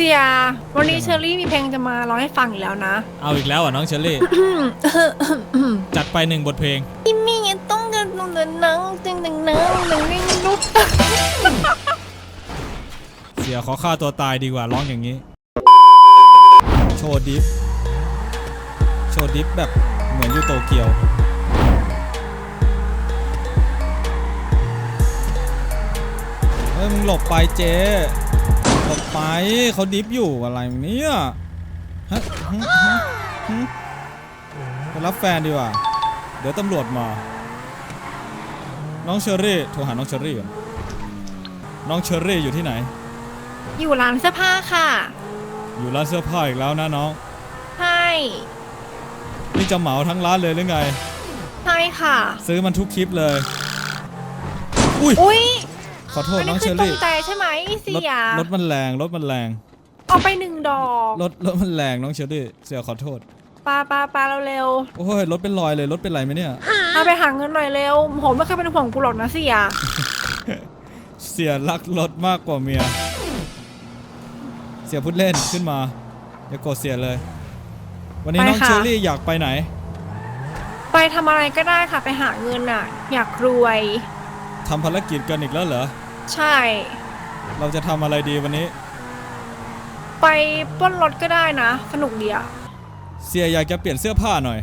เสียวันนี้เชอรี่มีเพลงจะมาร้องให้ฟังอีกแล้วนะเอาอีกแล้วอะน้องเชอรี่ จัดไปหนึ่งบทเพลงที่มีต้องเดินลงเดินนังจึงดังนังดังวิ่งลุกเสียขอฆ่าตัวตายดีกว่าร้องอย่างนี้ โชว์ดิฟ โชว์ดิฟแบบเหมือนอยู่โตเกียว เฮ้ยมึงหลบไปเจ๊ หลบไปเขาดิฟอยู่อะไรเนี่ยฮะฮะฮะฮะไปรับแฟนดีกว่า เดี๋ยวตำรวจมา น้องเชอรี่โทรหาน้องเชอรี่ก่อนน้องเชอรี่อยู่ที่ไหน อยู่ร้านเสื้อผ้าค่ะ อยู่ร้านเสื้อผ้าอีกแล้วนะน้องใช่นี่จะเหมาทั้งร้านเลยหรือไง ใช่ค่ะ ซื้อมันทุกคลิปเลย อุ้ยอุ้ย ขอโทษอันน้นี้องคืเชออตรรี่งใจใช่ไหมรถเสียรถมันแรงรถมันแรงเอาไปหนึ่งดอกรถรถมันแรงน้องเชอรี่เสียขอโทษปลาปลาปลาเร็วโอ้ยรถเป็นรอยเลยรถเป็นไรไหมเนี่ยๆเอาไปหาเงินหน่อยเร็วผมไม่เคยเป็นห่วงกูหรอกนะเสียเสียรักรถมากกว่าเมีย เสียพูดเล่นขึ้นมาอย่าโกรธเสียเลย วันนี้ไปน้องค่ะเชอรี่อยากไปไหน ไปทำอะไรก็ได้ค่ะไปหาเงินอะ อยากรวยทำภารกิจกันอีกแล้วเหรอ ใช่ เราจะทำอะไรดีวันนี้ ไปปล้นรถก็ได้นะ สนุกดีอะเสียอยากจะเปลี่ยนเสื้อผ้าหน่อย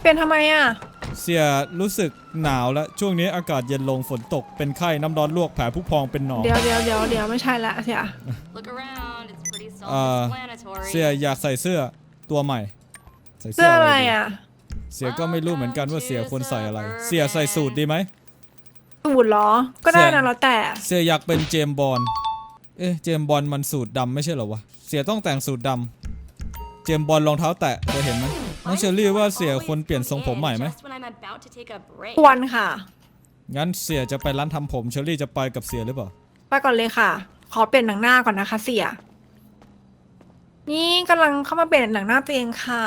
เปลี่ยนทำไมอะเสียรู้สึกหนาวแล้วช่วงนี้อากาศเย็นลงฝนตกเป็นไข้น้ำร้อนลวกแผลผู้พองเป็นหนอง เดี๋ยวเดี๋ยวเดี๋ยวเดี๋ยวไม่ใช่ละเสีย Look around, it's pretty Uh, self-explanatory. เสียอยากใส่เสื้อตัวใหม่ใส่เสื้ออะไรดีอะ เสียก็ไม่รู้เหมือนกันว่าเสียควรใส่อะไร เสียใส่สูทดีไหม สูตรเหรอ ก็ได้เสื้นะอแล้วแต่ เสียอยากเป็นเจมส์บอลเอ๊ะเจมส์บอลมันสูทดำไม่ใช่เหรอวะ เสียต้องแต่งสูทดำเจมส์บอลรองเท้าแตะเคยเห็นไหมน้องเชอรี่ว่าเสียควรเปลี่ยนทรงผมใหม่ไหม Just when I'm about to take a break. ควรค่ะ งั้นเสียจะไปร้านทำผมเชอรี่จะไปกับเสียหรือเปล่า ไปก่อนเลยค่ะ ขอเปลี่ยนหนังหน้าก่อนนะคะ เสีย นี่กำลังเข้ามาเปลี่ยนหนังหน้าตัวเองค่ะ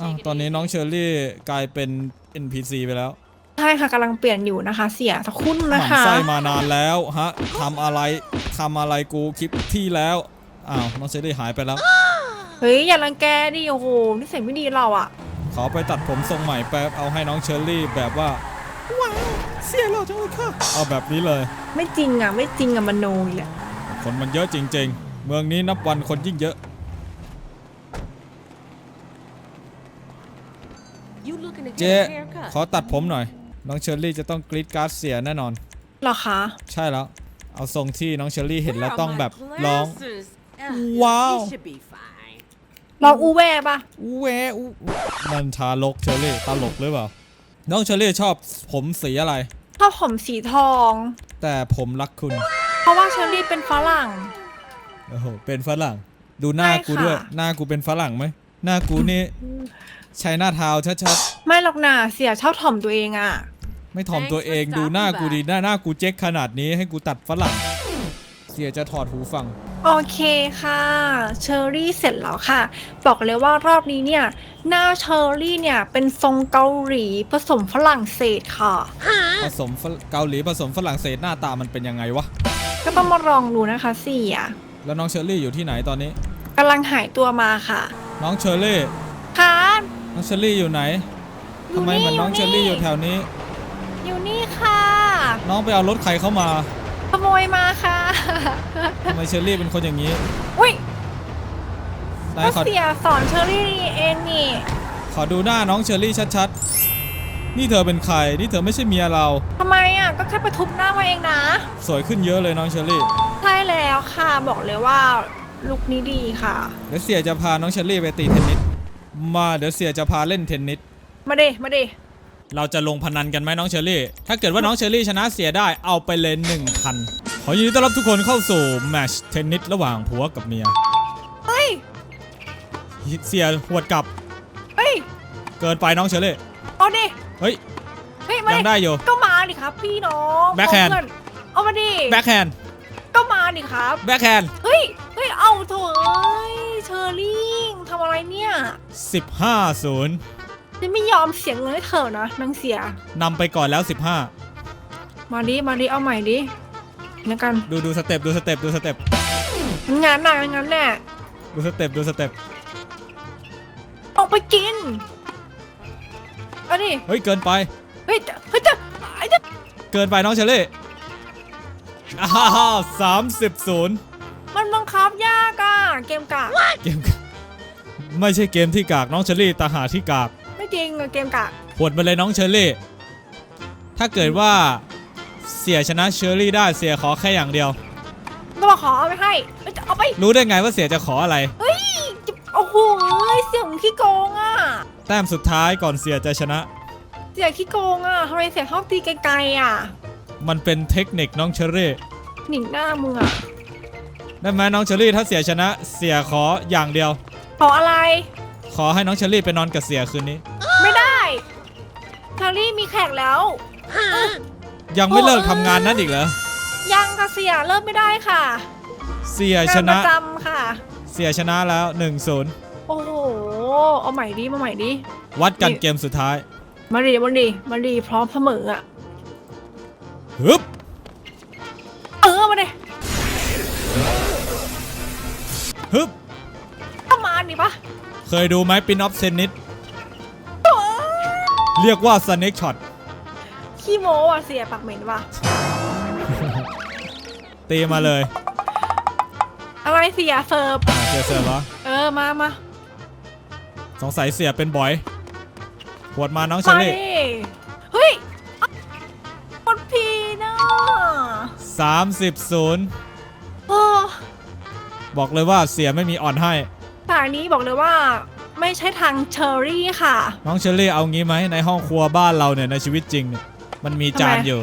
อ้าวตอนนี้น้องเชอรี่กลายเป็น NPC ไปแล้วใช่ค่ะกำลังเปลี่ยนอยู่นะคะ เสียสักครู่นึงหนะมั่นคะ ไส้มานานแล้วฮะทำอะไรทำอะไรกูคลิปที่แล้วอ้าวน้องเชอรี่หายไปแล้ว เฮ้ยอย่ารังแกดิโอ้โหนิสัยไม่ดีเราอะขอไปตัดผมทรงใหม่แป๊บเอาให้น้องเชอรี่แบบว่าว้าวเสียหล่อจังเลยค่ะเอาแบบนี้เลย ไม่จริงอะไม่จริงอะมโนอีกแหละคนมันเยอะจริง ๆ เมืองนี้นับวันคนยิ่งเยอะ You looking to เจ๊ get a haircut? ขอตัดผมหน่อย น้องเชอรี่จะต้องกรีดการ์ดเสียแน่นอนเหรอคะ ใช่แล้ว เอาทรงที่น้องเชอรี่เห็น Where แล้ว are ต้อง my แบบร้อง glasses? Ugh, Wow. You should be fine. ลองอูแวปะอู้แวอู้นั่นทารกเชอรี่ตลกหรือเปล่า น้องเชอรี่ชอบผมสีอะไร ชอบผมสีทอง แต่ผมรักคุณ เพราะว่าเชอรี่เป็นฝรั่ง โอ้โห เป็นฝรั่ง ดูหน้าใช่กูค่ะด้วยหน้ากูเป็นฝรั่งไหม หน้ากูนี่ ใช้หน้าเท้าชัดไม่หรอกนะเสียชอบถ่อมตัวเองอะๆไม่ถ่อมตัวเอง Thanks for ดูหน้า stopping กูดีหน้าหน้ากูเจ๊กขนาดนี้ให้กูตัดฝรั่ง เสียจะถอดหูฟัง โอเคค่ะ เชอรี่เสร็จแล้วค่ะ บอกเลยว่ารอบนี้เนี่ย หน้าเชอรี่เนี่ยเป็นทรงเกาหลีผสมฝรั่งเศสค่ะ ผสมฝรเกาหลีผสมฝรั่งเศสหน้าตามันเป็นยังไงวะ ก็ต้องมาลองดูนะคะเสียแล้วน้องเชอรี่อยู่ที่ไหนตอนนี้ กำลังหายตัวมาค่ะ น้องเชอรี่ค่ะ น้องเชอรี่อยู่ไหนอยู่ทำไมเหมือนน้องเชอรี่อยู่แถวนี้ อยู่นี่ค่ะ น้องไปเอารถใครเข้ามา ขโมยมาค่ะทำไมเชอรี่เป็นคนอย่างนี้ อุ้ยไหนก็ขอเสียสอนเชอรี่เองนี่ ขอดูหน้าน้องเชอรี่ชัดๆ นี่เธอเป็นใคร นี่เธอไม่ใช่เมียเรา ทำไมอะ ก็แค่ไปทุบหน้ามาเองนะ สวยขึ้นเยอะเลยน้องเชอรี่ ใช่แล้วค่ะ บอกเลยว่าลุคนี้ดีค่ะ เดี๋ยวเสียจะพาน้องเชอรี่ไปตีเทนนิส มาเดี๋ยวเสียจะพาเล่นเทนนิส มาเดมาเดเราจะลงพนันกันไหมน้องเชอรี่ ถ้าเกิดว่าน้องเชอรี่ชนะเสียได้เอาไปเลยหนึ่งพันขอยินดีต้อนรับทุกคนเข้าสู่แมตชเทนนิสระหว่างผัวกับเมีย เฮ้ย เสียหวดกลับ เฮ้ย เกินไปน้องเชอรี่ เอาดิ เฮ้ย เฮ้ย มายังได้อยู่ ก็มาดิครับพี่น้อง Backhand เพื่อนเอามาดิ แบ็คแฮนด์ก็มาดิครับ แบ็คแฮนด์ เฮ้ย เฮ้ย เอาเถอะเอ้ยเชอรี่ ทำอะไรเนี่ยสิบห้าศูนย์ฉันไม่ยอมเสียเงินให้เธอนะนางเสีย นำไปก่อนแล้วมาดิมาดิเอาใหม่ดิแล้วกัน15ดูดูสเต็ปดูสเต็ปดูสเต็ปงั้นน่ะงั้นแน่ดูสเต็ปดูสเต็ปออกไปกินเอาดิเฮ้ยเกินไป เฮ้ยจะเฮ้ยจะไอ้จะเกินไปน้องเชอรี่อ้าวสามสิบศูนย์มันบังคับยากอะเกมกากเกม ไม่ใช่เกมที่กากน้องเชอรี่ตาหาที่กากไม่จริงอะเกมกากหวดมาเลยน้องเชอรี่ ถ้าเกิดว่าเสียชนะเชอรี่ได้เสียขอแค่อย่างเดียว ต้องมาขอเอาไปให้เอ้ยจะเอาไปรู้ได้ไงว่าเสียจะขออะไร เฮ้ยจะโอ้โหเสียงขี้โกงอะแต้มสุดท้ายก่อนเสียจะชนะ เสียงขี้โกงอะทำไมเสียงชอบตีไกลๆอะมันเป็นเทคนิคน้องเชอรี่หนิงหน้ามึงอะได้ไหมน้องเชอรี่ถ้าเสียชนะเสียขออย่างเดียว ขออะไร ขอให้น้องเชอรี่ไปนอนกับเสียคืนนี้ ไม่ได้ชารี่มีแขกแล้ว ยังไม่เลิกทำงานนั่นอีกเหรอ ยังค่ะเสียเริ่มไม่ได้ค่ะเสียชงานปนะระจำค่ะ เสียชนะแล้ว1นศูนย์โอ้โห เอาใหม่ดิมาใหม่ดิ วัดกันนี่เกมสุดท้ายมาดีมาดีมาดีพร้อมเสมออะ ฮึบเออมาดิฮึบเข้ามาดิปะเคยดูไหมปินออฟเซนิตเรียกว่าสเน็กช็อตขี้โม้ว่ะเสียปากเหม็นว่ะตีมาเลย อะไรเสียเสิร์ฟอะเสียเสิร์ฟเหรอ เออมามาสงสัยเสียเป็นบอยหวดมาน้องเชอมารี่ดิเฮ้ยกดพีนะสามสิบศูนย์โอ้บอกเลยว่าเสียไม่มีอ่อนให้ แต่อันนี้บอกเลยว่าไม่ใช่ทางเชอรี่ค่ะ น้องเชอรี่เอางี้ไหมในห้องครัวบ้านเราเนี่ยในชีวิตจริงเนี่ยมันมีจานทำไม อยู่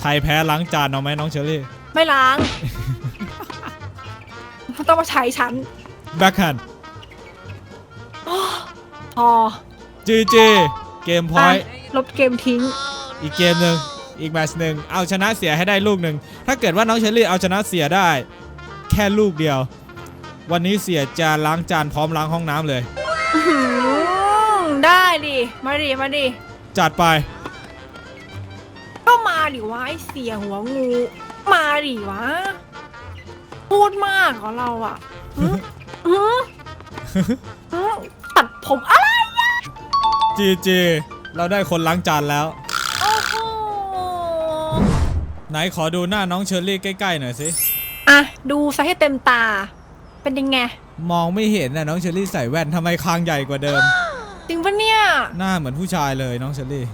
ใครแพ้ล้างจานเอาไหมน้องเชอรี่ไม่ล้าง ต้องมาใช้ฉันแบ็คแฮนด์พอจีจีเกมพอยไปลบเกมทิ้ง อีกเกมหนึ่งอีกแมตช์หนึ่งเอาชนะเสียให้ได้ลูกหนึ่งถ้าเกิดว่าน้องเชอรี่เอาชนะเสียได้ แค่ลูกเดียว วันนี้เสียจะล้างจานพร้อมล้างห้องน้ำเลย อื้อหือได้ดิ มาดิ มาดิ จัดไป ก็มาดิวะไอเสียหัวงู มาดิวะ พูดมากของเราอะหือหือหือตัดผมอะไรจีจีเราได้คนล้างจานแล้ว โอ้โหไหนขอดูหน้าน้องเชอรี่ใกล้ๆหน่อยสิ อะ ดูซะให้เต็มตา เป็นยังไง มองไม่เห็นนะน้องเชอรี่ใส่แว่นทำไมคางใหญ่กว่าเดิม จริงปะเนี่ยหน้าเหมือนผู้ชายเลยน้องเชอรี่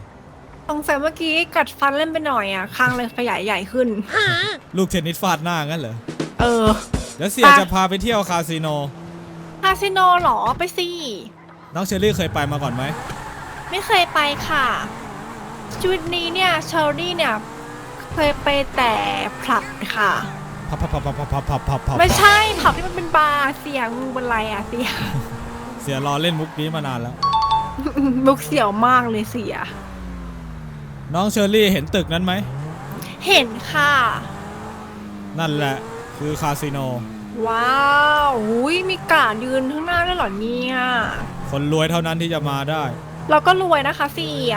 สงสัยเมื่อกี้กัดฟันเล่นไปหน่อยอะคางเลยขยายใหญ่ขึ้น ลูกเทนนิสฟาดหน้างั้นเหรอเออ เดี๋ยวเสียไป จะพาไปเที่ยวคาสิโน คาสิโนเหรอไปสิ น้องเชอรี่เคยไปมาก่อนไหม ไม่เคยไปค่ะชีวิตนี้เนี่ยเชอรี่เนี่ย เคยไปแต่ผลับค่ะ พับพับพับพับพับพับพับพับพับไม่ใช่ผับที่มันเป็นบาร์เสียงูเป็นไรอะเสีย เสียรอเล่นมุกนี้มานานแล้ว มุกเสียวมากเลยเสีย น้องเชอรี่เห็นตึกนั้นไหม เห็นค่ะ นั่นแหละคือคาสิโน ว้าวหุยมีกาดยืนข้างหน้าด้วยเหรอเนี่ย คนรวยเท่านั้นที่จะมาได้ เราก็รวยนะคะเสีย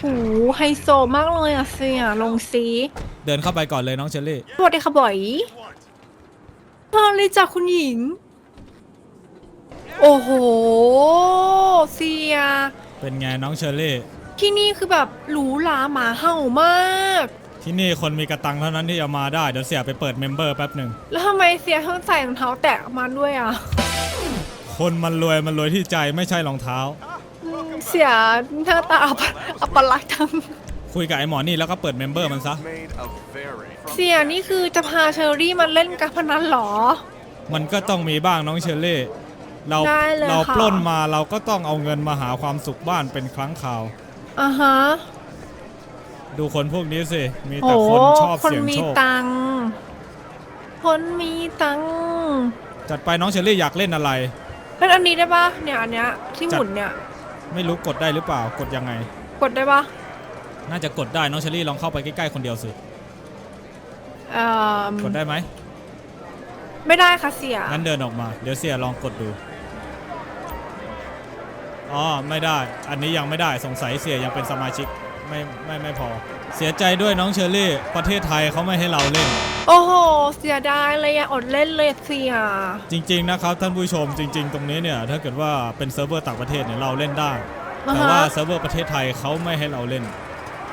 หูไฮโซมากเลยอะเสียลงซีเดินเข้าไปก่อนเลยน้องเชอรี่สวัสดีค่ะบ่อยเธอเลยจ้ะคุณหญิง โอ้โหเสีย เป็นไงน้องเชอรี่ ที่นี่คือแบบหรูหราหมาเห่ามาก ที่นี่คนมีกระตังเท่านั้นที่จะมาได้เดี๋ยวเสียไปเปิดเมมเบอร์แป๊บหนึ่งแล้วทำไมเสียต้องใส่รองเท้าแตะมาด้วยอะ คนมันรวยมันรวยที่ใจไม่ใช่รองเท้าอืม เสียหน้าตาอัปอัปลักษณ์ทั้งคุยกับไอ้หมอนี่แล้วก็เปิดเมมเบอร์มันซะ made of very เสียนี่คือจะพาเชอรี่มาเล่นการพนันเหรอ มันก็ต้องมีบ้างน้องเชอรี่ เราได้เลยเราค่ะ ปล้นมาเราก็ต้องเอาเงินมาหาความสุขบ้านเป็นครั้งคราว อ่าฮะดูคนพวกนี้สิ มีโอ้แต่คนชอบคนเสี่ยงมีโชค ตังค์คนมีตังค์จัดไปน้องเชอรี่อยากเล่นอะไร เล่นอันนี้ได้ปะเนี่ยอันเนี้ยที่หมุนเนี่ย ไม่ไม่รู้กดได้หรือเปล่ากดยังไง กดได้ปะน่าจะกดได้น้องเชอรี่ลองเข้าไปใกล้ๆคนเดียวสิเอ่อ กดได้ไหมไม่ได้ค่ะเสีย งั้นเดินออกมาเดี๋ยวเสียลองกดดูอ๋อไม่ได้ อันนี้ยังไม่ได้สงสัยเสียยังเป็นสมาชิกไม่ไม่ไม่พอ เสียใจด้วยน้องเชอรี่ ประเทศไทยเขาไม่ให้เราเล่น โอ้โห เสียดายเลยอะอดเล่นเลยเสีย จริง ๆ นะครับ ท่านผู้ชมจริง ๆ ตรงนี้เนี่ยถ้าเกิดว่าเป็นเซิร์ฟเวอร์ต่างประเทศเนี่ยเราเล่นได้ อ่าแต่ฮะว่าเซิร์ฟเวอร์ประเทศไทยเขาไม่ให้เราเล่น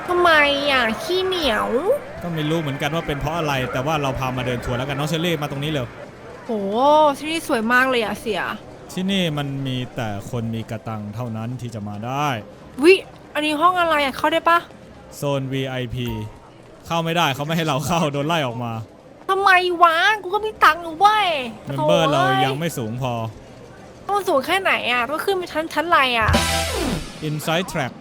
ทำไมอะขี้เหนียว ก็ไม่รู้เหมือนกันว่าเป็นเพราะอะไร แต่ว่าเราพามาเดินทัวร์แล้วกันน้องเชอรี่มาตรงนี้เร็วโหที่นี่สวยมากเลยอะเสีย ที่นี่มันมีแต่คนมีกระตังเท่านั้นที่จะมาได้ วิ อันนี้ห้องอะไรอะเข้าได้ปะโซน VIP เข้าไม่ได้เขาไม่ให้เราเข้าโดนไล่ออกมาทำไมวะ กูก็มีตังค์อยู่เว้ยเมมเบอร์เรายังไม่สูงพอ ต้องสูงแค่ไหนอะต้องขึ้นไปชั้นชั้นอะไรอะ Inside Track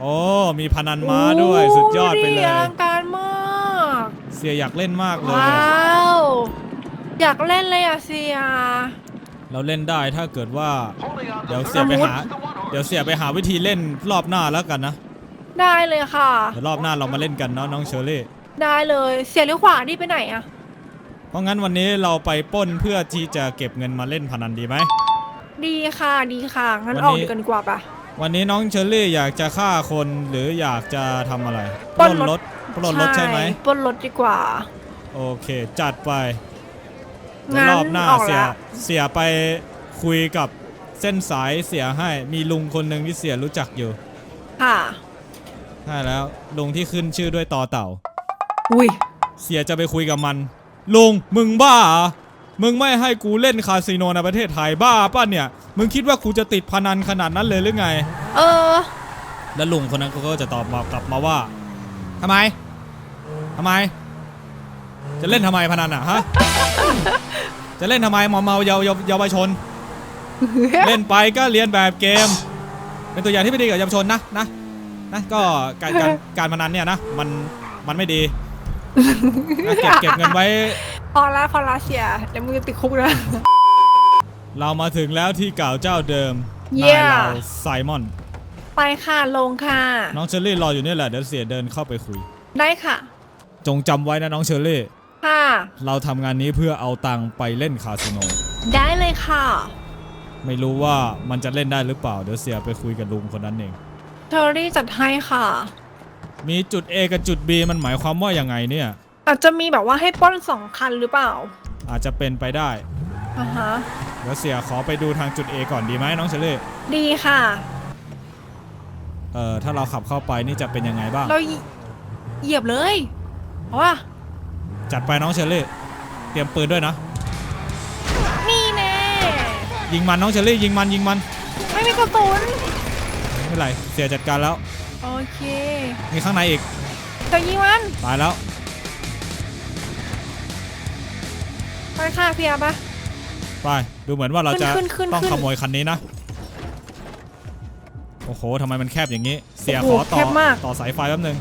โอ้มีพนันม้าด้วยสุดยอดไปเลโอลัยงการมาก เสียอยากเล่นมากเลย ว้าว อยากเล่นเลยอะเสีย เราเล่นได้ถ้าเกิดว่า เดี๋ยวเสียไปหา เดี๋ยวเสียไปหาวิธีเล่นรอบหน้าแล้วกันนะ ได้เลยค่ะ เดี๋ยวรอบหน้าเรามาเล่นกันเนาะน้องเชอรี่ ได้เลยเสียเลี้ยวขวานี่ไปไหนอะเพราะงั้นวันนี้เราไปปล้นเพื่อที่จะเก็บเงินมาเล่นพนันดีไหม ดีค่ะดีค่ะงั้นวันออกนี้ดีกันดีกว่าปะ วันนี้น้องเชอรี่อยากจะฆ่าคนหรืออยากจะทำอะไรปล้นรถ ปล้นรถใช่ไหมปล้นรถดีกว่า โอเค จัดไปเดี๋ยวงั้นรอบหน้าออกเสียละเสียไปคุยกับเส้นสายเสียให้มีลุงคนหนึ่งที่เสียรู้จักอยู่ ค่ะ ใช่แล้วลุงที่ขึ้นชื่อด้วยต่อเต่า อุ้ย เสียจะไปคุยกับมันลุงมึงบ้าเหรอมึงไม่ให้กูเล่นคาสิโนในประเทศไทยบ้าป่ะเนี่ย มึงคิดว่ากูจะติดพนันขนาดนั้นเลยหรือไง เออ แล้วลุงคนนั้นเขาก็จะตอบมากลับมาว่าทำไมทำไม จะเล่นทำไมพนันอะฮะ จะเล่นทำไมมอมเมาเยาเยาเยาวชน เล่นไปก็เรียนแบบเกม เป็นตัวอย่างที่ไม่ดีกับเยาวชนนะนะ นะก็การการการพนันเนี่ยนะมันมันไม่ดีนะเก็บเก็บเงินไว้ พอละพอละเสียเดี๋ยวมึงจะติดคุกนะ เรามาถึงแล้วที่เก่าเจ้าเดิมเยี่นายยเราไซมอน ไปค่ะลงค่ะ น้องเชอรี่รออยู่นี่แหละเดี๋ยวเสียเดินเข้าไปคุย ได้ค่ะ จงจำไว้นะน้องเชอรี่ ค่ะ เราทำงานนี้เพื่อเอาตังค์ไปเล่นคาสิโน ได้เลยค่ะ ไม่รู้ว่ามันจะเล่นได้หรือเปล่า เดี๋ยวเสียไปคุยกับลุงคนนั้นเอง เทอรี่จัดให้ค่ะ มีจุด A กับจุด B มันหมายความว่ายังไงเนี่ย อาจจะมีแบบว่าให้ปล้นสองคันหรือเปล่าอาจจะเป็นไปได้อ่าฮะเดี๋ยวเสียขอไปดูทางจุด A ก่อนดีไหมน้องเชอรี่ดีค่ะ เอ่อถ้าเราขับเข้าไปนี่จะเป็นยังไงบ้าง เราเหยเหยียบเลยเพราะว่าจัดไปน้องเชอรี่เตรียมปืนด้วยนะ นี่แน่ยิงมันน้องเชอรี่ยิงมันยิงมันไม่มีกระสุน ไม่เป็นไรเสียจัดการแล้ว โอเคมีข้างในอีกจะยิงมันตายแล้วไปค่ะเพียปะ ไปดูเหมือนว่าเราจะขึ้นขึ้นต้องขึ้น ขโมยคันนี้นะโอ้โหทำไมมันแคบอย่างนี้ เสียโอ้ขโหอต่อแคบมากต่อสายไฟแป๊บนึง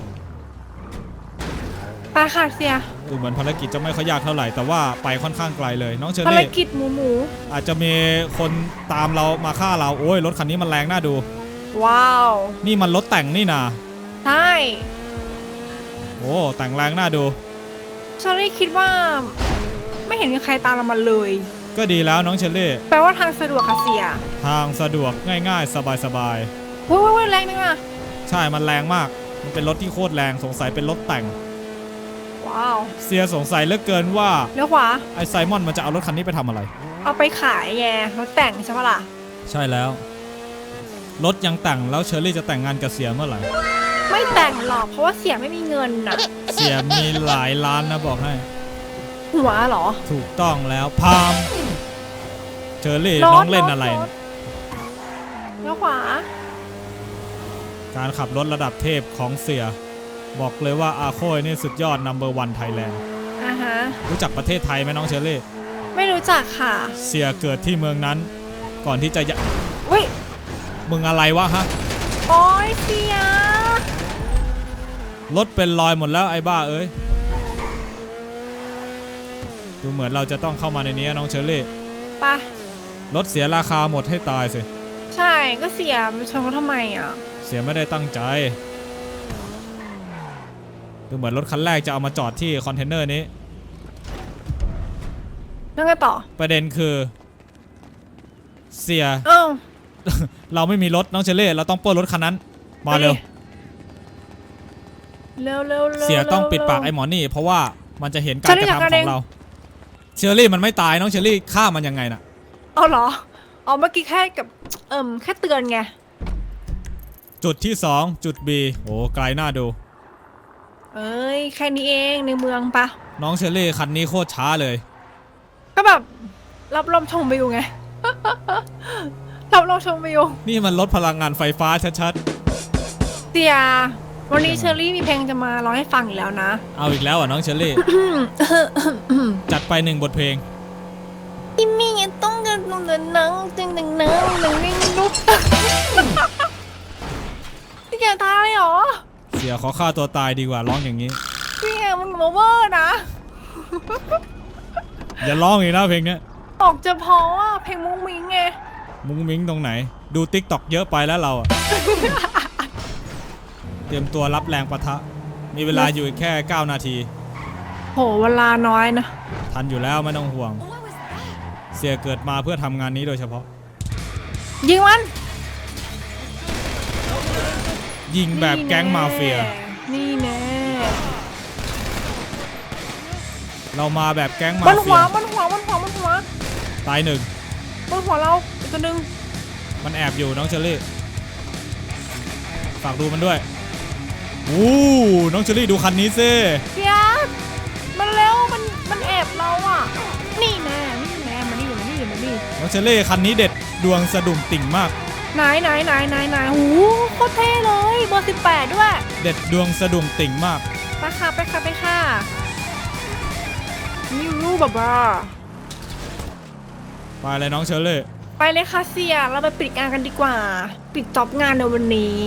ไปค่ะเสียดูเหมือนภารกิจจะไม่ค่อยยากเท่าไหร่แต่ว่าไปค่อนข้างไกลเลย น้องเชอภารรี่กิจหมูหมูอาจจะมีคนตามเรามาฆ่าเราโอ้ยรถคันนี้มันแรงน่าดู ว้าว นี่มันรถแต่งนี่นาใช่ โอ้แต่งแรงน่าดูชารี่คิดว่า ไม่เห็นมีใครตามเรามาเลย ก็ดีแล้วน้องเชอรี่ แปลว่าทางสะดวกค่ะเสียทางสะดวกง่ายๆ สบายเว้ยเว้ยเว้ยแรงนึงอะๆ ใช่มันแรงมาก มันเป็นรถที่โคตรแรงสงสัยเป็นรถแต่ง ว้าวเสียสงสัยเหลือเกินว่า เลี้ยวขวา ไอ้ไซมอนมันจะเอารถคันนี้ไปทำอะไร เอาไปขายแงรถแต่งใช่ปะล่ะ ใช่แล้ว รถยังแต่งแล้วเชอรี่จะแต่งงานกับเสียเมื่อไหร่ ไม่แต่งหรอกเพราะว่าเสียไม่มีเงินน่ะ เสียมีหลายล้านนะบอกให้ หัวเหรอ ถูกต้องแล้วพามเชอรี่รถน้องเล่นอะไรรถเลี้ยวขวา การขับรถระดับเทพของเสีย บอกเลยว่าอาโคยนี่สุดยอดนัมเบอร์วันไทยแลนด์อ่าฮะ รู้จักประเทศไทยไหมน้องเชอรี่ ไม่รู้จักค่ะ เสียเกิดที่เมืองนั้น ก่อนที่จะยะอุ้ย มึงอะไรวะฮะ โอ้ยเสียรถเป็นรอยหมดแล้วไอ้บ้าเอ้ย ดูเหมือนเราจะต้องเข้ามาในนี้น้องเชอรี่ไปะรถเสียราคาหมดให้ตายสิ ใช่ก็เสียไปชนเขาทำไมอะ เสียไม่ได้ตั้งใจ ดูเหมือนรถคันแรกจะเอามาจอดที่คอนเทนเนอร์นี้นั่งกันต่อประเด็นคือ เสีย เอ้า เราไม่มีรถน้องเชอรี่เราต้องปล้นรถคันนั้น มาเร็ว เร็วเร็วเร็วเสียต้องปิดปากร็วไอ้หมอนี่ เพราะว่ามันจะเห็นเชกาอรรี่กระอยากทำกระขเด็อนงเรา เชอรี่มันไม่ตายน้องเชอรี่ฆ่ามันยังไงน่ะ เอาเหรออ๋อเมื่อกี้แค่กับเอิ่มแค่เตือนไง จุดที่2จุด B โอ้ไกลน่าดู เอ้ยแค่นี้เองในเมืองปะน้องเชอรี่คันนี้โคตรช้าเลย ก็แบบรับลมชมวิวไง รับลมชมวิวนี่มันลดพลังงานไฟฟ้าชัดเตียวันนี้เชอรี่มีเพลงจะมาร้องให้ฟังอีกแล้วนะ ๆ เอาอีกแล้วอะน้องเชอรี่ จัดไปหนึ่งบทเพลง ที่มีต้องเดินลงเดินนังจึงดังนังหนึ่งนิ่งลุกพี่แกตายเหรอเสียขอฆ่าตัวตายดีกว่าร้องอย่างนี้ พี่แกมันมาเวอร์นะอย่าร้องอีกนะเพลงเนี้ย ออกจะเพราะว่าเพลงมุ้งมิ้งไง มุ้งมิ้งตรงไหน ดูติ๊กตอกเยอะไปแล้วเราอะเตรียมตัวรับแรงปะทะ มีเวลาอยู่อีกแค่ 9 นาที โหเวลาน้อยนะ ทันอยู่แล้วไม่ต้องห่วง What was that? เสียเกิดมาเพื่อทำงานนี้โดยเฉพาะ ยิงมันยิงแบบแก๊งมาเฟีย นี่แน่เรามาแบบแก๊งมามันเฟีหัวย มันหัว มันหัว มันหัวตายหนึ่ง มันหัวเราอีก ตัวหนึงมันแอบอยู่น้องเชอรี่ฝากดูมันด้วยอู้น้องเชอรี่ดูคันนี้ซิเพียสมันเร็วมันมันแอบเราอะ นี่แน่นี่แน่มานี่มานี่มานี่น้องเชอรี่คันนี้เด็ดดวงสะดุ่มติ่งมากไหนไหนไหนไหนไหนโอ้โหโคตรเท่เลยเบอร์สิบแปดด้วย เด็ดดวงสะดุ่มติ่งมากไปค่ะไปค่ะไปค่ะนี่รูปแบบว่าไปเลยน้องเชอรี่ ไปเลยค่ะเสีย เราไปปิดงานกันดีกว่า ปิดจ็อบงานในวันนี้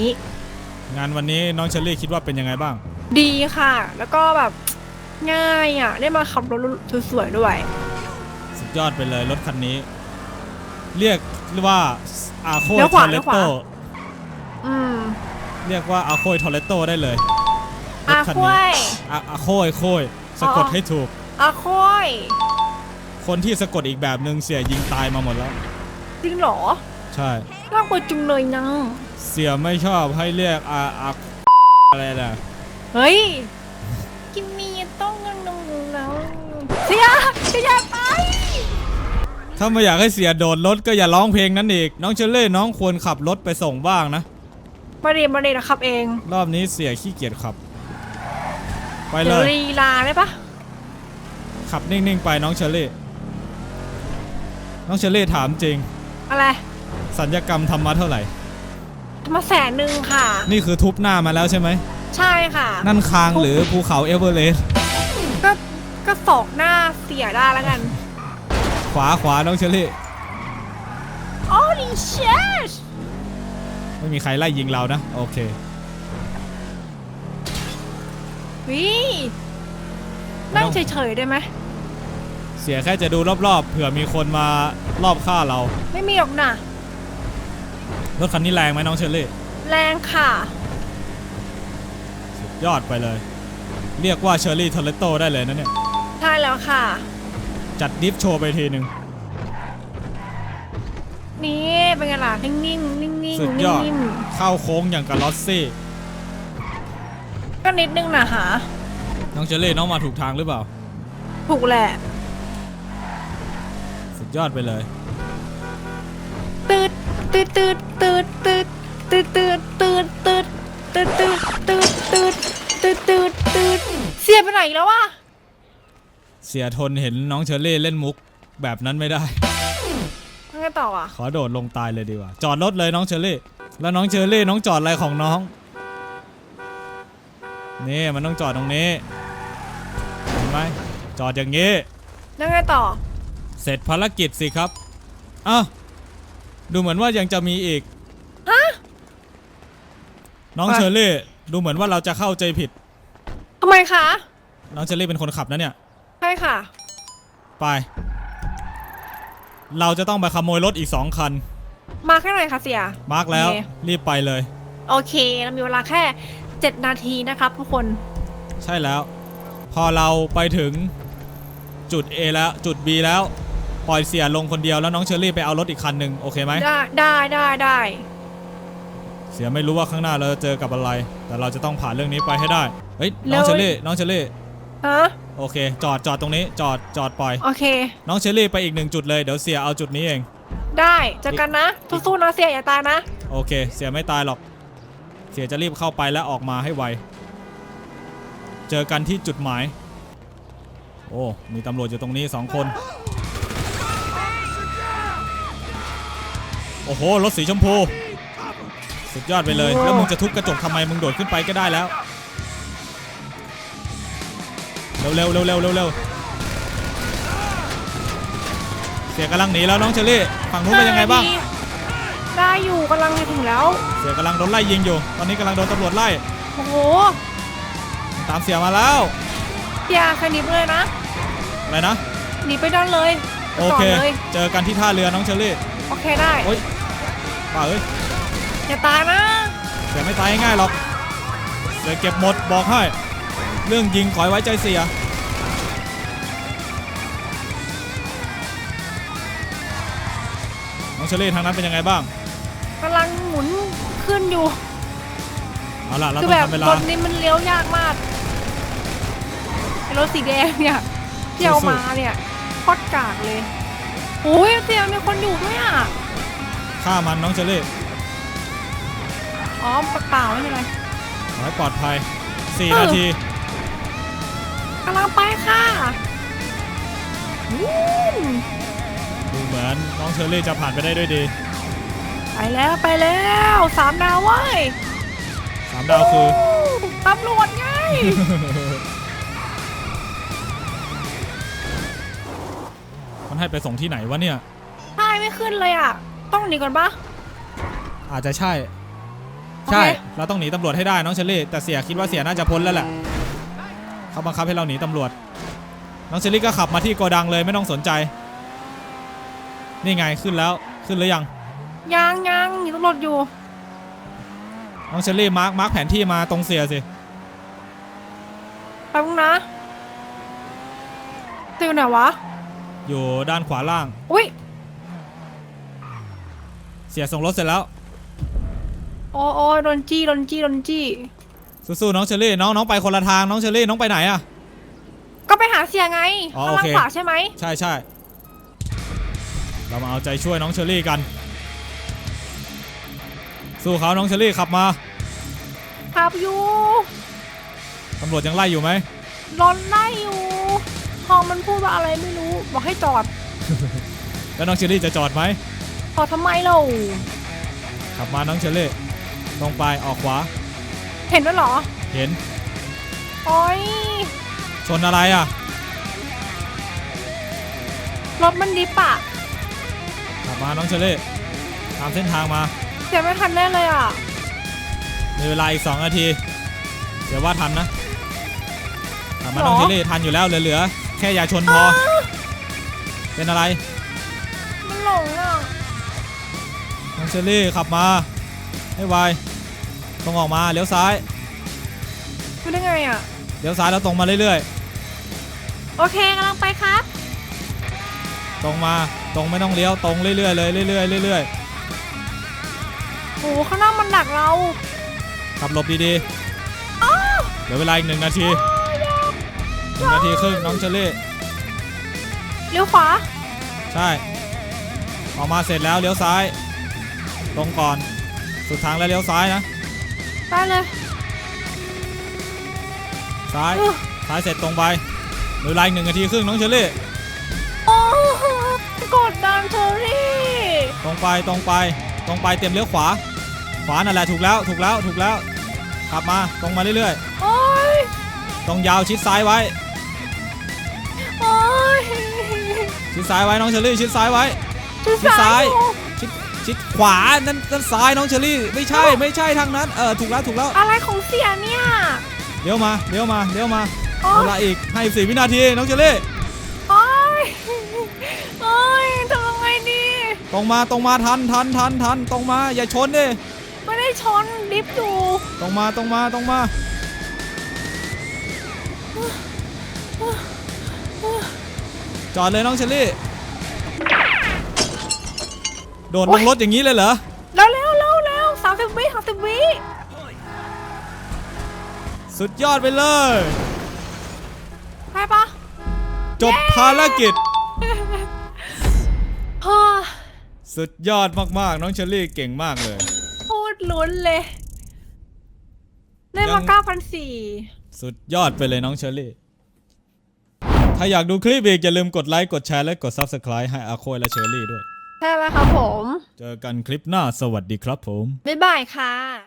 งานวันนี้น้องเชอรี่คิดว่าเป็นยังไงบ้าง ดีค่ะ แล้วก็แบบง่ายอะ ได้มาขับรถสวยๆด้วย สุดยอดไปเลยรถคันนี้ เรียกว่าอาโคยเลี้ยวขทอวาร์เลี้เรยวตขวาโตอืมเรียกว่าอาโคยทอร์เรตโตได้เลยรถอาคันคุนี้ย อาอาโคยโคยสะกดอ๋อ ให้ถูก อาคุยคนที่สะกดอีกแบบหนึ่งเสียยิงตายมาหมดแล้ว จริงเหรอใช่น่ากลัวจุงเลยนะเสียไม่ชอบให้เรียกอาอาอะไรนะเฮ้ยกินมีต้องเงินนงแล้วเสียเสียไปถ้าไม่อยากให้เสียโดดรถก็อย่าร้องเพลงนั้นอีก น้องเชอรี่น้องควรขับรถไปส่งบ้างนะ มาเรียนมาเรียนนะครับเองรอบนี้เสียขี้เกียจขับ ไปเลเดี๋ยวยลีลาได้ปะขับนิ่งๆไปน้องเชอรี่น้องเชอรี่ถามจริง อะไรสัญญกรรมทำมาเท่าไหร่ มาแสนหนึ่งค่ะ นี่คือทุบหน้ามาแล้วใช่ไหม ใช่ค่ะ นั่นคางหรือภูเขาเอเวอเรสต์ก็ก็สอกหน้าเสียได้แล้วกันขวาขวาน้องเชอรี่ โอ้ลิเชสไม่มีใครไล่ยิงเรานะ โอเควินั่งเฉยๆได้ไหม เสียแค่จะดูรอบๆ เผื่อมีคนมารอบฆ่าเรา ไม่มีหรอกนะรถคันนี้แรงไหมน้องเชอรี่แรงค่ะ สุดยอดไปเลย เรียกว่าเชอรี่ทอร์เรโตได้เลยนะเนี่ย ใช่แล้วค่ะ จัดดิฟโชว์ไปทีหนึ่ง นี่เป็นไงล่ะนิ่งๆนิ่งๆนิ่งๆสุดยอด นิ่งเข้าโค้งอย่างกับลอสซี่ ๆก็นิดนึงนะคะน้องเชอรี่น้องมาถูกทางหรือเปล่า ถูกแหละสุ ดยอดไปเลยตืดตืดตืดตืดตืดตืดตืดตืดตืดตืดตืดตืดตืดตืดตืดตืดเสียไปไหนอีกแล้ววะเสียทนเห็นน้องเชอรี่เล่นมุกแบบนั้นไม่ได้ ยังไงต่ออะขอโดดลงตายเลยดีกว่า จอดรถเลยน้องเชอรี่ แล้วน้องเชอรี่น้องจอดอะไรของน้อง นี่มันต้องจอดตรงนี้ เห็นไหมจอดอย่างนี้ ยังไงต่อ เสร็จภารกิจสิครับอ้าวดูเหมือนว่ายังจะมีอีกฮะน้องไปเชอรี่ดูเหมือนว่าเราจะเข้าใจผิด ทำไมคะ น้องเชอรี่เป็นคนขับนะเนี่ย ใช่ค่ะ ไป เราจะต้องไปขโมยรถอีกสองคัน มาแค่ไหนคะเสีย มาร์กแล้วโอเค รีบไปเลย โอเค เรามีเวลาแค่ 7 นาทีนะครับทุกคน ใช่แล้ว พอเราไปถึงจุด A แล้วจุด B แล้ว ปล่อยเสียลงคนเดียวแล้วน้องเชอรี่ไปเอารถอีกคันหนึ่งโอเคไหมได้ได้ได้ได้เสียไม่รู้ว่าข้างหน้าเราจะเจอกับอะไร แต่เราจะต้องผ่านเรื่องนี้ไปให้ได้เฮ้ยน้องเชอรี่น้องเชอรี่ฮะโอเค จอดจอดตรงนี้จอดจอดปล่อยโอเค น้องเชอรี่ไปอีกหนึ่งจุดเลยเดี๋ยวเสียเอาจุดนี้เอง ได้เจอกันนะสู้ๆนะเสียอย่าตายนะโอเค เสียไม่ตายหรอก เสียจะรีบเข้าไปและออกมาให้ไวเจอกันที่จุดหมาย โอ้มีตำรวจอยู่ตรงนี้สองคน โอ้โห รถสีชมพู สุดยอดไปเลย แล้วมึงจะทุบกระจกทำไม มึงโดดขึ้นไปก็ได้แล้ว เร็วเร็วเร็วเร็วเร็วเร็วเสียกำลังหนีแล้วน้องเชอรี่ ฝั่งนู้นเป็นยังไงบ้างด้ได้อยู่กำลังจะถึงแล้ว เสียกำลังโดนไล่ยิงอยู่ ตอนนี้กำลังโดนตำรวจไล่ โอ้โห ตามเสียมาแล้วเสียใครหนีไปเลยนะ อะไรนะหนีไปด้านเลยโอก่อเคนเลยเจอกันที่ท่าเรือน้องเชอรี่ โอเคได้โอ๊ย ป่าเอ้ยอย่าตายนะเสียไม่ตายง่ายๆหรอกเสียเก็บหมดบอกให้ เรื่องยิงขอให้ไว้ใจเสียน้องเชอรี่ทางนั้นเป็นยังไงบ้างกำลังหมุนขึ้นอยู่ เอาล่ะเราคือต้อแบงบทำเวลารถนี้มันเลี้ยวยากมากไอ้รถสีแดงเนี่ยที่เอาสู้ๆมาเนี่ยโคตรกากเลยโอ้ยเสียมีคนอยู่ด้วยอะ ฆ่ามันน้องเชอรี่อ๋อเปล่าไม่เป็นไรขอให้ปลอดภัยเอ4อนาทีกำลังไปค่ะวู้ดูเหมือนน้องเชอรี่จะผ่านไปได้ด้วยดี ไปแล้วไปแล้วสามดาวเว้ยสามดาวคือตำรวจไงมันให้ไปส่งที่ไหนวะเนี่ยใช่ไม่ขึ้นเลยอะ ต้องหนีก่อนปะ อาจจะใช่โอเคใช่เราต้องหนีตำรวจให้ได้น้องเชอรี่ แต่เสียคิดว่าเสียน่าจะพ้นแล้วแหละเขาบังคับให้เราหนีตำรวจ น้องเชอรี่ก็ขับมาที่โกดังเลยไม่ต้องสนใจ นี่ไงขึ้นแล้ว ขึ้นหรือยัง ยังยังหนีตำรวจอยู่ น้องเชอรี่มาร์คมาร์คแผนที่มาตรงเสียสิ ไปมึงนะเจอไหนวะ อยู่ด้านขวาล่าง อุ้ยเสียส่งรถเสร็จแล้ว โอ้โอ้ยโดนจี้โดนจี้โดนจี้ สู้ๆน้องเชอรี่น้องน้องไปคนละทางน้องเชอรี่น้องไปไหนอะ ก็ไปหาเสียไงอ๋อข้างล่างโอเค ขวาใช่ไหมใช่ใช่เรามาเอาใจช่วยน้องเชอรี่กัน สู้เขาน้องเชอรี่ขับมาขับอยู่ตำรวจยังไล่อยู่ไหมรอนไล่อยู่พอมันพูดว่าอะไรไม่รู้ บอกให้จอดแล้วน้องเชอรี่จะจอดไหม จอดทำไมเรา ขับมาน้องเชอรี่ตรงไปออกขวา เห็นด้วยเหรอ เห็น โอ้ย ชนอะไรอะ รถมันดิบอะขับมาน้องเชอรี่ตามเส้นทางมา เสียไม่ทันแน่เลยอะมีเวลาอีก2นาที เดี๋ยวว่าทันนะขับมาน้องเชอรี่ทันอยู่แล้วเหลือๆแค่อย่าชนพอ เป็นอะไร เชอรี่ขับมาให้ไวตรงออกมาเลี้ยวซ้ายรู้ได้ไงอะเลี้ยวซ้ายแล้วตรงมาเรื่อยโอเคกำลังไปครับ ๆ ตรงมาตรงไม่ต้องเลี้ยวตรงเรื่อยๆเลยเรื่อยๆเรื่อยโอ้ข้างหน้ามันดักเรา ๆขับหลบดีๆเหลือเวลาอีกหนึ่งนาทีหนึ่งนาทีครึ่งน้องเชอรี่เลี้ยวขวา ใช่ ออกมาเสร็จแล้วเลี้ยวซ้าย ตรงก่อน สุดทางแล้วเลี้ยวซ้ายนะได้เลยซ้ายอื้อซ้ายเสร็จตรงไปเหลือเวลาอีกหนึ่งนาทีครึ่งน้องเชอรี่โอ้กดดันเชอรี่ ตรงไปตรงไป ตรงไปเตรียมเลี้ยวขวา ขวานั่นแหละถูกแล้วถูกแล้วถูกแล้ว ขับมาตรงมาเรื่อยโอ้ยๆตรงยาวชิดซ้ายไว้ โอ้ยชิดซ้ายไว้น้องเชอรี่ชิดซ้ายไว้ ชิดชิดซ้าซ้ายยอยู่ ชิดชิดขวานั่นนั่นซ้ายน้องเชอรี่ไม่ใช่ไม่ใช่ทางนั้นเออถูกแล้วถูกแล้วอะไรของเสียเนี่ยเลี้ยวมาเลี้ยวมาเลี้ยวมาโอ้เวยลาอีกให้สี่วินาทีน้องเชอรี่โอ้ยโอ้ยทำไงดีตรงมาตรงมาทันทันทันทันตรงมาอย่าชนดิไม่ได้ชนดิฟอยู่ตรงมาตรงมาตรงมาจอดเลยน้องเชอรี่ โดดลงรถอย่างนี้เลยเหรอเร็วเร็วเร็วเร็วสามสิบวิสามสิบวิสุดยอดไปเลยได้ปะจบภารกิจฮ่าสุดยอดมากๆ น้องเชอรี่เก่งมากเลย โคตรลุ้นเลยได้ยัมางเก้าพันสี่สุดยอดไปเลยน้องเชอรี่ ถ้าอยากดูคลิปอีก อย่าลืมกดไลค์ กดแชร์ และกด Subscribe ให้อาโคยและเชอรี่ด้วย ใช่ไหมครับผม เจอกันคลิปหน้าสวัสดีครับผม บ๊ายบายค่ะ